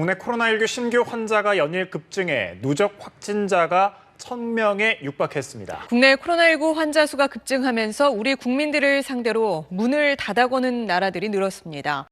국내 코로나19 신규 환자가 연일 급증해 누적 확진자가 1000명에 육박했습니다. 국내 코로나19 환자 수가 급증하면서 우리 국민들을 상대로 문을 닫아 거는 나라들이 늘었습니다.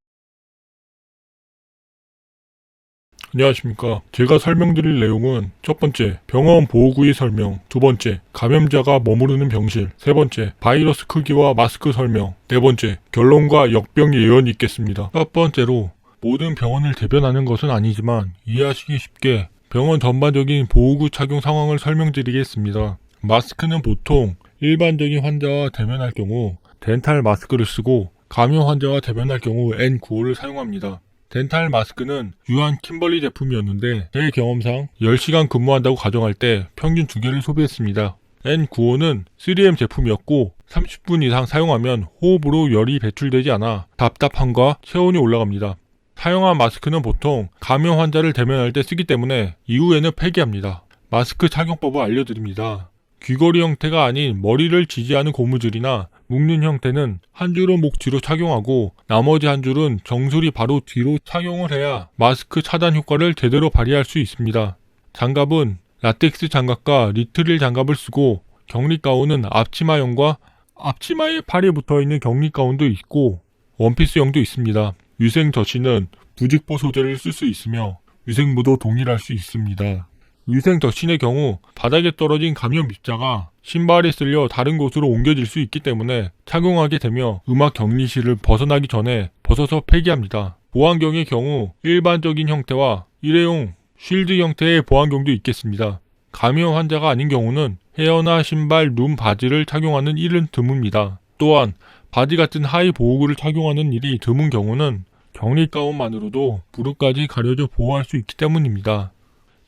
안녕하십니까. 제가 설명드릴 내용은 첫 번째, 병원 보호구의 설명, 두 번째, 감염자가 머무르는 병실, 세 번째, 바이러스 크기와 마스크 설명, 네 번째, 결론과 역병 예언이 있겠습니다. 첫 번째로, 모든 병원을 대변하는 것은 아니지만 이해하시기 쉽게 병원 전반적인 보호구 착용 상황을 설명드리겠습니다. 마스크는 보통 일반적인 환자와 대면할 경우 덴탈 마스크를 쓰고 감염 환자와 대면할 경우 N95를 사용합니다. 덴탈 마스크는 유한 킴벌리 제품이었는데 제 경험상 10시간 근무한다고 가정할 때 평균 2개를 소비했습니다. N95는 3M 제품이었고 30분 이상 사용하면 호흡으로 열이 배출되지 않아 답답함과 체온이 올라갑니다. 사용한 마스크는 보통 감염 환자를 대면할 때 쓰기 때문에 이후에는 폐기합니다. 마스크 착용법을 알려드립니다. 귀걸이 형태가 아닌 머리를 지지하는 고무줄이나 묶는 형태는 한 줄은 목 뒤로 착용하고 나머지 한 줄은 정수리 바로 뒤로 착용을 해야 마스크 차단 효과를 제대로 발휘할 수 있습니다. 장갑은 라텍스 장갑과 리트릴 장갑을 쓰고 격리 가운은 앞치마형과 앞치마에 팔이 붙어 있는 격리 가운도 있고 원피스형도 있습니다. 유생 저시는 부직포 소재를 쓸 수 있으며 위생무도 동일할 수 있습니다. 위생 덕신의 경우 바닥에 떨어진 감염 입자가 신발에 쓸려 다른 곳으로 옮겨질 수 있기 때문에 착용하게 되며 음악 격리실을 벗어나기 전에 벗어서 폐기합니다. 보안경의 경우 일반적인 형태와 일회용 쉴드 형태의 보안경도 있겠습니다. 감염 환자가 아닌 경우는 헤어나 신발, 룸 바지를 착용하는 일은 드뭅니다. 또한 바지 같은 하의 보호구를 착용하는 일이 드문 경우는 격리 가운만으로도 무릎까지 가려져 보호할 수 있기 때문입니다.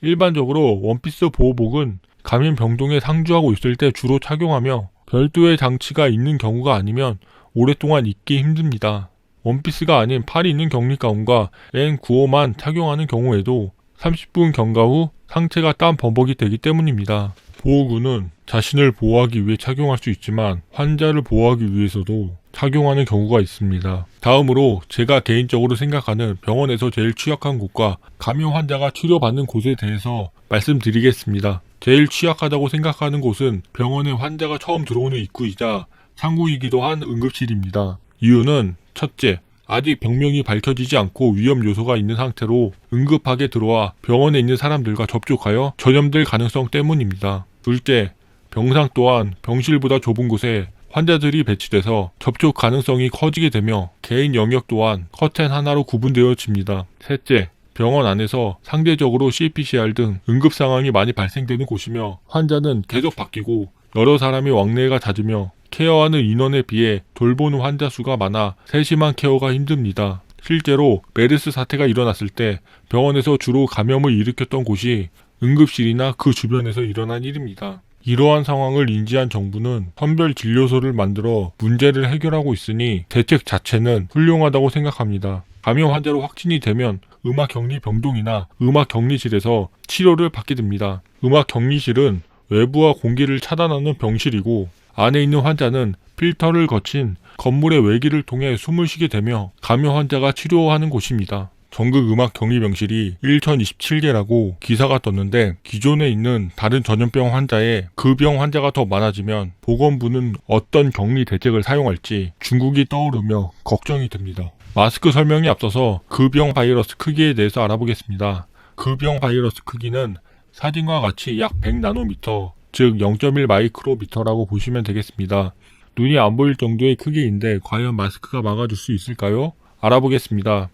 일반적으로 원피스 보호복은 감염 병동에 상주하고 있을 때 주로 착용하며 별도의 장치가 있는 경우가 아니면 오랫동안 입기 힘듭니다. 원피스가 아닌 팔이 있는 격리 가운과 N95만 착용하는 경우에도 30분 경과 후 상체가 땀 범벅이 되기 때문입니다. 보호구는 자신을 보호하기 위해 착용할 수 있지만 환자를 보호하기 위해서도 착용하는 경우가 있습니다. 다음으로 제가 개인적으로 생각하는 병원에서 제일 취약한 곳과 감염 환자가 치료받는 곳에 대해서 말씀드리겠습니다. 제일 취약하다고 생각하는 곳은 병원에 환자가 처음 들어오는 입구이자 창구이기도 한 응급실입니다. 이유는 첫째, 아직 병명이 밝혀지지 않고 위험 요소가 있는 상태로 응급하게 들어와 병원에 있는 사람들과 접촉하여 전염될 가능성 때문입니다. 둘째, 병상 또한 병실보다 좁은 곳에 환자들이 배치돼서 접촉 가능성이 커지게 되며 개인 영역 또한 커튼 하나로 구분되어집니다. 셋째, 병원 안에서 상대적으로 CPCR 등 응급 상황이 많이 발생되는 곳이며 환자는 계속 바뀌고 여러 사람이 왕래가 잦으며 케어하는 인원에 비해 돌보는 환자 수가 많아 세심한 케어가 힘듭니다. 실제로 메르스 사태가 일어났을 때 병원에서 주로 감염을 일으켰던 곳이 응급실이나 그 주변에서 일어난 일입니다. 이러한 상황을 인지한 정부는 선별 진료소를 만들어 문제를 해결하고 있으니 대책 자체는 훌륭하다고 생각합니다. 감염 환자로 확진이 되면 음악 격리 병동이나 음악 격리실에서 치료를 받게 됩니다. 음악 격리실은 외부와 공기를 차단하는 병실이고 안에 있는 환자는 필터를 거친 건물의 외기를 통해 숨을 쉬게 되며 감염 환자가 치료하는 곳입니다. 전국 음악 격리 병실이 1027개라고 기사가 떴는데 기존에 있는 다른 전염병 환자에 그 병 환자가 더 많아지면 보건부는 어떤 격리 대책을 사용할지 중국이 떠오르며 걱정이 됩니다. 마스크 설명이 앞서서 그 병 바이러스 크기에 대해서 알아보겠습니다. 그 병 바이러스 크기는 사진과 같이 약 100나노미터, 즉 0.1 마이크로미터라고 보시면 되겠습니다. 눈이 안 보일 정도의 크기인데 과연 마스크가 막아줄 수 있을까요? 알아보겠습니다.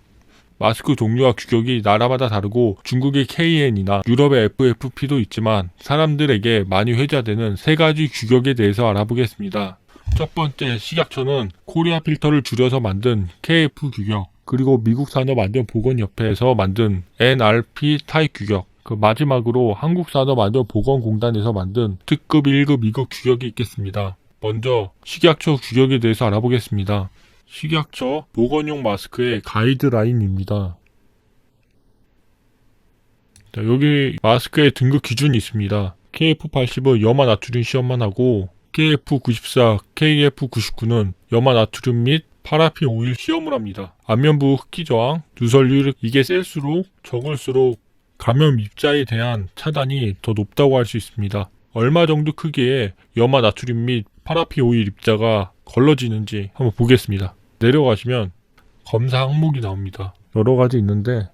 마스크 종류와 규격이 나라마다 다르고 중국의 KN이나 유럽의 FFP도 있지만 사람들에게 많이 회자되는 세 가지 규격에 대해서 알아보겠습니다. 첫 번째 식약처는 코리아 필터를 줄여서 만든 KF 규격 그리고 미국 산업안전보건협회에서 만든 NRP 타입 규격 그 마지막으로 한국산업안전보건공단에서 만든 특급 1급 2급 규격이 있겠습니다. 먼저 식약처 규격에 대해서 알아보겠습니다. 식약처 보건용 마스크의 가이드라인입니다. 자, 여기 마스크의 등급 기준이 있습니다. KF80은 염화 나트륨 시험만 하고 KF94, KF99는 염화 나트륨 및 파라핀 오일 시험을 합니다. 안면부 흡기 저항, 누설률 이게 셀수록 적을수록 감염 입자에 대한 차단이 더 높다고 할 수 있습니다. 얼마 정도 크기의 염화 나트륨 및 파라핀 오일 입자가 걸러지는지 한번 보겠습니다. 내려가시면 검사 항목이 나옵니다. 여러 가지 있는데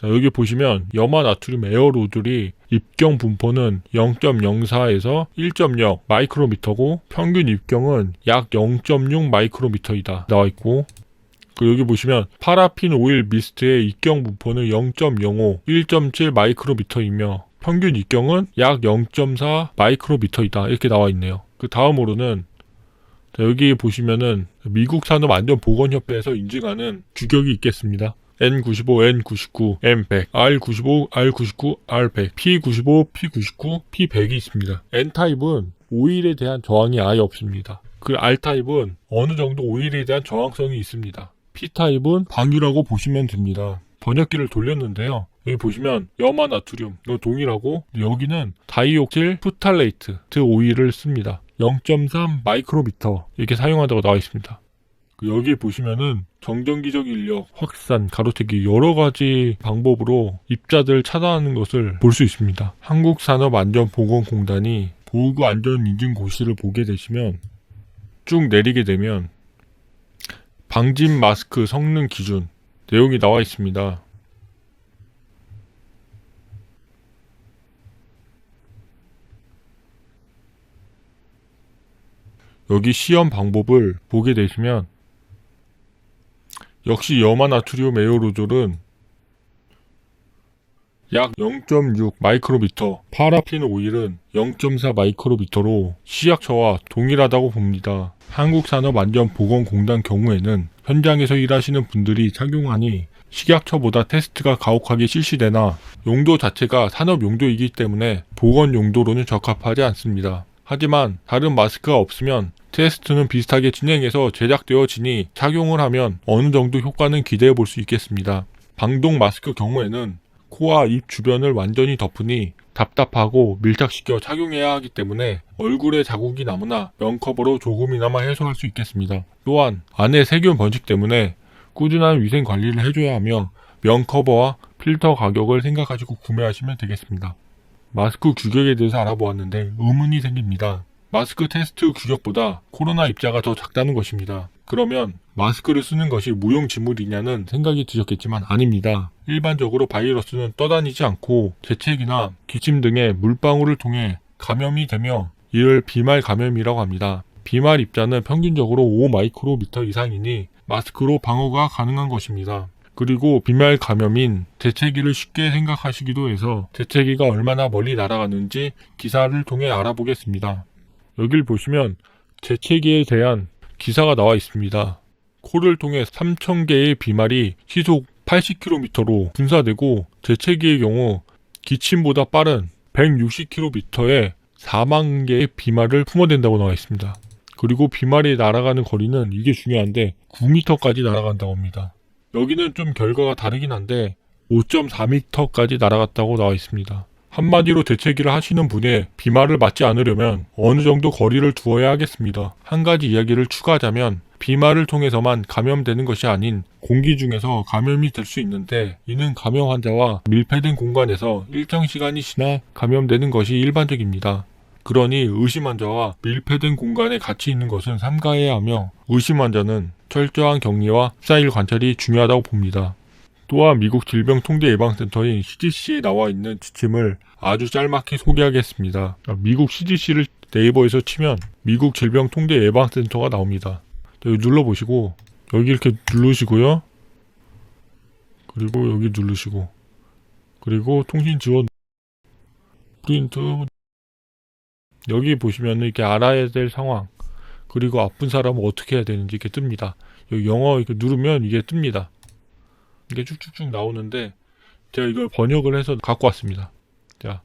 자, 여기 보시면 염화 나트륨 에어로졸이 입경 분포는 0.04에서 1.0 마이크로미터고 평균 입경은 약 0.6 마이크로미터이다 나와 있고 그 여기 보시면 파라핀 오일 미스트의 입경 분포는 0.05, 1.7 마이크로미터이며 평균 입경은 약 0.4 마이크로미터이다 이렇게 나와 있네요. 그 다음으로는 자, 여기 보시면은 미국 산업 안전 보건 협회에서 인증하는 규격이 있겠습니다. N95, N99, M100, R95, R99, R100, P95, P99, P100이 있습니다. N타입은 오일에 대한 저항이 아예 없습니다. 그 R타입은 어느 정도 오일에 대한 저항성이 있습니다. P타입은 방유라고 보시면 됩니다. 번역기를 돌렸는데요. 여기 보시면 염화 나트륨 이거 동일하고 여기는 다이옥실 푸탈레이트 오일을 씁니다. 0.3 마이크로미터 이렇게 사용한다고 나와 있습니다. 그 여기 보시면은 정전기적 인력 확산 가로채기 여러 가지 방법으로 입자들 차단하는 것을 볼 수 있습니다. 한국산업안전보건공단이 보호구 안전 인증 고시를 보게 되시면 쭉 내리게 되면 방진 마스크 성능 기준 내용이 나와 있습니다. 여기 시험 방법을 보게 되시면 역시 염화 나트륨 에어로졸은 약 0.6 마이크로미터, 파라핀 오일은 0.4 마이크로미터로 시약처와 동일하다고 봅니다. 한국산업안전보건공단 경우에는 현장에서 일하시는 분들이 착용하니 식약처보다 테스트가 가혹하게 실시되나 용도 자체가 산업 용도이기 때문에 보건 용도로는 적합하지 않습니다. 하지만 다른 마스크가 없으면 테스트는 비슷하게 진행해서 제작되어지니 착용을 하면 어느 정도 효과는 기대해 볼 수 있겠습니다. 방독 마스크 경우에는 코와 입 주변을 완전히 덮으니 답답하고 밀착시켜 착용해야 하기 때문에 얼굴에 자국이 남으나 면커버로 조금이나마 해소할 수 있겠습니다. 또한 안에 세균 번식 때문에 꾸준한 위생 관리를 해줘야 하며 면커버와 필터 가격을 생각하시고 구매하시면 되겠습니다. 마스크 규격에 대해서 알아보았는데 의문이 생깁니다. 마스크 테스트 규격보다 코로나 입자가 더 작다는 것입니다. 그러면 마스크를 쓰는 것이 무용지물이냐는 생각이 드셨겠지만 아닙니다. 일반적으로 바이러스는 떠다니지 않고 재채기나 기침 등의 물방울을 통해 감염이 되며 이를 비말 감염이라고 합니다. 비말 입자는 평균적으로 5 마이크로미터 이상이니 마스크로 방어가 가능한 것입니다. 그리고 비말 감염인 재채기를 쉽게 생각하시기도 해서 재채기가 얼마나 멀리 날아가는지 기사를 통해 알아보겠습니다. 여길 보시면 재채기에 대한 기사가 나와 있습니다. 코를 통해 3,000개의 비말이 시속 80km로 분사되고 재채기의 경우 기침보다 빠른 160km의 4만 개의 비말을 품어댄다고 나와 있습니다. 그리고 비말이 날아가는 거리는 이게 중요한데 9m까지 날아간다고 합니다. 여기는 좀 결과가 다르긴 한데 5.4m까지 날아갔다고 나와 있습니다. 한마디로 재채기를 하시는 분의 비말을 맞지 않으려면 어느 정도 거리를 두어야 하겠습니다. 한 가지 이야기를 추가하자면 비말을 통해서만 감염되는 것이 아닌 공기 중에서 감염이 될 수 있는데 이는 감염 환자와 밀폐된 공간에서 일정 시간이 지나 감염되는 것이 일반적입니다. 그러니 의심 환자와 밀폐된 공간에 같이 있는 것은 삼가해야 하며 의심 환자는 철저한 격리와 14일 관찰이 중요하다고 봅니다. 또한 미국 질병통제예방센터인 CDC에 나와 있는 지침을 아주 짤막히 소개하겠습니다. 미국 CDC를 네이버에서 치면 미국 질병통제예방센터가 나옵니다. 여기 눌러보시고 여기 이렇게 누르시고요. 그리고 여기 누르시고 그리고 통신 지원 프린트 여기 보시면 이렇게 알아야 될 상황 그리고 아픈 사람은 어떻게 해야 되는지 이렇게 뜹니다. 영어 이렇게 누르면 이게 뜹니다. 이게 쭉쭉쭉 나오는데 제가 이걸 번역을 해서 갖고 왔습니다. 자,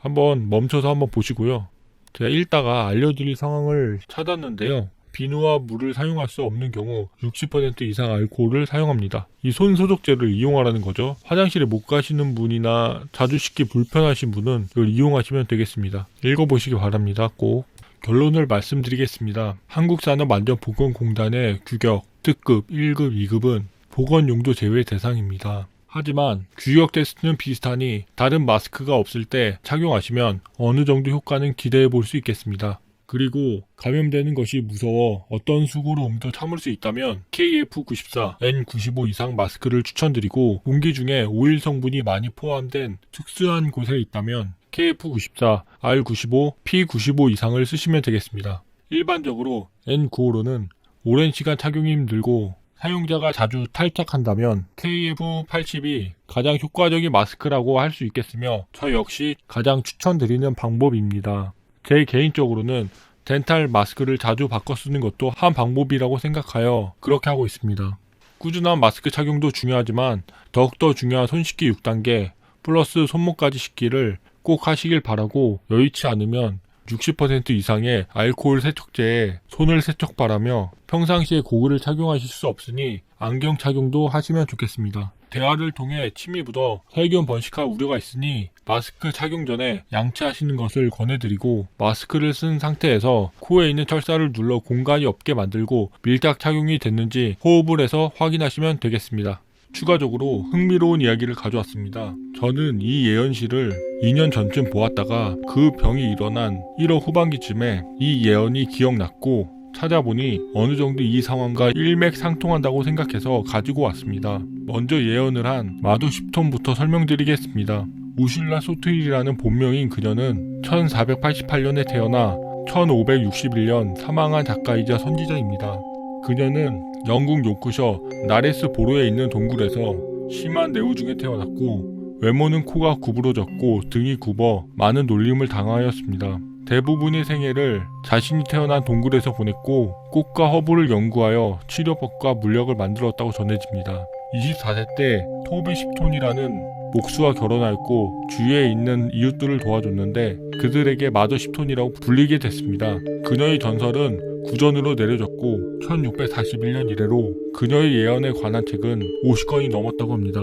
한번 멈춰서 한번 보시고요. 제가 읽다가 알려드릴 상황을 찾았는데요. 비누와 물을 사용할 수 없는 경우 60% 이상 알코올을 사용합니다. 이 손 소독제를 이용하라는 거죠. 화장실에 못 가시는 분이나 자주 씻기 불편하신 분은 이걸 이용하시면 되겠습니다. 읽어보시기 바랍니다. 꼭. 결론을 말씀드리겠습니다. 한국산업안전보건공단의 규격, 특급 1급, 2급은 보건 용도 제외 대상입니다. 하지만 규격 테스트는 비슷하니 다른 마스크가 없을 때 착용하시면 어느 정도 효과는 기대해 볼 수 있겠습니다. 그리고 감염되는 것이 무서워 어떤 수고로움도 참을 수 있다면 KF94, N95 이상 마스크를 추천드리고 공기 중에 오일 성분이 많이 포함된 특수한 곳에 있다면 KF94, R95, P95 이상을 쓰시면 되겠습니다. 일반적으로 N95로는 오랜 시간 착용이 힘들고 사용자가 자주 탈착한다면 KF80이 가장 효과적인 마스크라고 할 수 있겠으며 저 역시 가장 추천드리는 방법입니다. 제 개인적으로는 덴탈 마스크를 자주 바꿔 쓰는 것도 한 방법이라고 생각하여 그렇게 하고 있습니다. 꾸준한 마스크 착용도 중요하지만 더욱더 중요한 손 씻기 6단계 플러스 손목까지 씻기를 꼭 하시길 바라고 여의치 않으면 60% 이상의 알코올 세척제에 손을 세척 바라며 평상시에 고글을 착용하실 수 없으니 안경 착용도 하시면 좋겠습니다. 대화를 통해 침이 묻어 세균 번식할 우려가 있으니 마스크 착용 전에 양치하시는 것을 권해드리고 마스크를 쓴 상태에서 코에 있는 철사를 눌러 공간이 없게 만들고 밀착 착용이 됐는지 호흡을 해서 확인하시면 되겠습니다. 추가적으로 흥미로운 이야기를 가져왔습니다. 저는 이 예언실을 2년 전쯤 보았다가 그 병이 일어난 1월 후반기쯤에 이 예언이 기억났고 찾아보니 어느 정도 이 상황과 일맥상통한다고 생각해서 가지고 왔습니다. 먼저 예언을 한 마도 10톤부터 설명드리겠습니다. 우실라 소트일이라는 본명인 그녀는 1488년에 태어나 1561년 사망한 작가이자 선지자입니다. 그녀는 영국 요크셔 나레스 보로에 있는 동굴에서 심한 뇌우 중에 태어났고 외모는 코가 구부러졌고 등이 굽어 많은 놀림을 당하였습니다. 대부분의 생애를 자신이 태어난 동굴에서 보냈고 꽃과 허브를 연구하여 치료법과 물약을 만들었다고 전해집니다. 24세 때 토비 10톤이라는 목수와 결혼하였고 주위에 있는 이웃들을 도와줬는데 그들에게 마저 10톤이라고 불리게 됐습니다. 그녀의 전설은 구전으로 내려졌고 1641년 이래로 그녀의 예언에 관한 책은 50권이 넘었다고 합니다.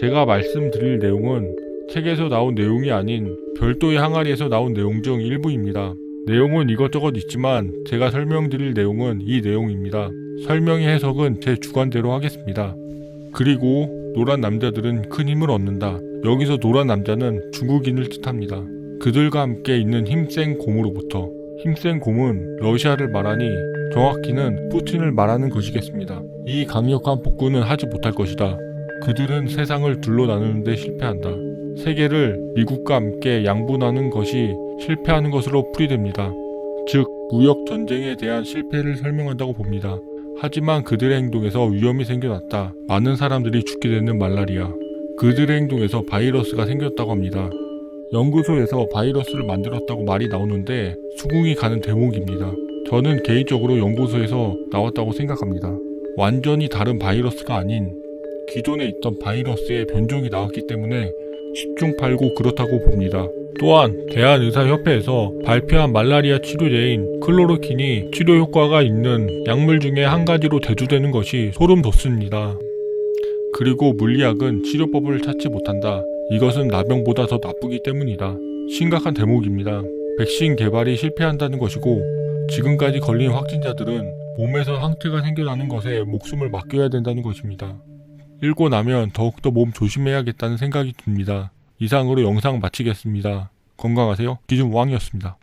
제가 말씀드릴 내용은 책에서 나온 내용이 아닌 별도의 항아리에서 나온 내용 중 일부입니다. 내용은 이것저것 있지만 제가 설명드릴 내용은 이 내용입니다. 설명의 해석은 제 주관대로 하겠습니다. 그리고 노란 남자들은 큰 힘을 얻는다. 여기서 노란 남자는 중국인을 뜻합니다. 그들과 함께 있는 힘센 곰으로부터 힘센 곰은 러시아를 말하니 정확히는 푸틴을 말하는 것이겠습니다. 이 강력한 폭군은 하지 못할 것이다. 그들은 세상을 둘로 나누는데 실패한다. 세계를 미국과 함께 양분하는 것이 실패하는 것으로 풀이됩니다. 즉, 무역 전쟁에 대한 실패를 설명한다고 봅니다. 하지만 그들의 행동에서 위험이 생겨났다. 많은 사람들이 죽게 되는 말라리아. 그들의 행동에서 바이러스가 생겼다고 합니다. 연구소에서 바이러스를 만들었다고 말이 나오는데 수긍이 가는 대목입니다. 저는 개인적으로 연구소에서 나왔다고 생각합니다. 완전히 다른 바이러스가 아닌 기존에 있던 바이러스의 변종이 나왔기 때문에 10중 8구 그렇다고 봅니다. 또한 대한의사협회에서 발표한 말라리아 치료제인 클로로킨이 치료 효과가 있는 약물 중에 한 가지로 대두되는 것이 소름 돋습니다. 그리고 물리학은 치료법을 찾지 못한다. 이것은 나병보다 더 나쁘기 때문이다. 심각한 대목입니다. 백신 개발이 실패한다는 것이고 지금까지 걸린 확진자들은 몸에서 상태가 생겨나는 것에 목숨을 맡겨야 된다는 것입니다. 읽고 나면 더욱더 몸 조심해야겠다는 생각이 듭니다. 이상으로 영상 마치겠습니다. 건강하세요. 기준 왕이었습니다.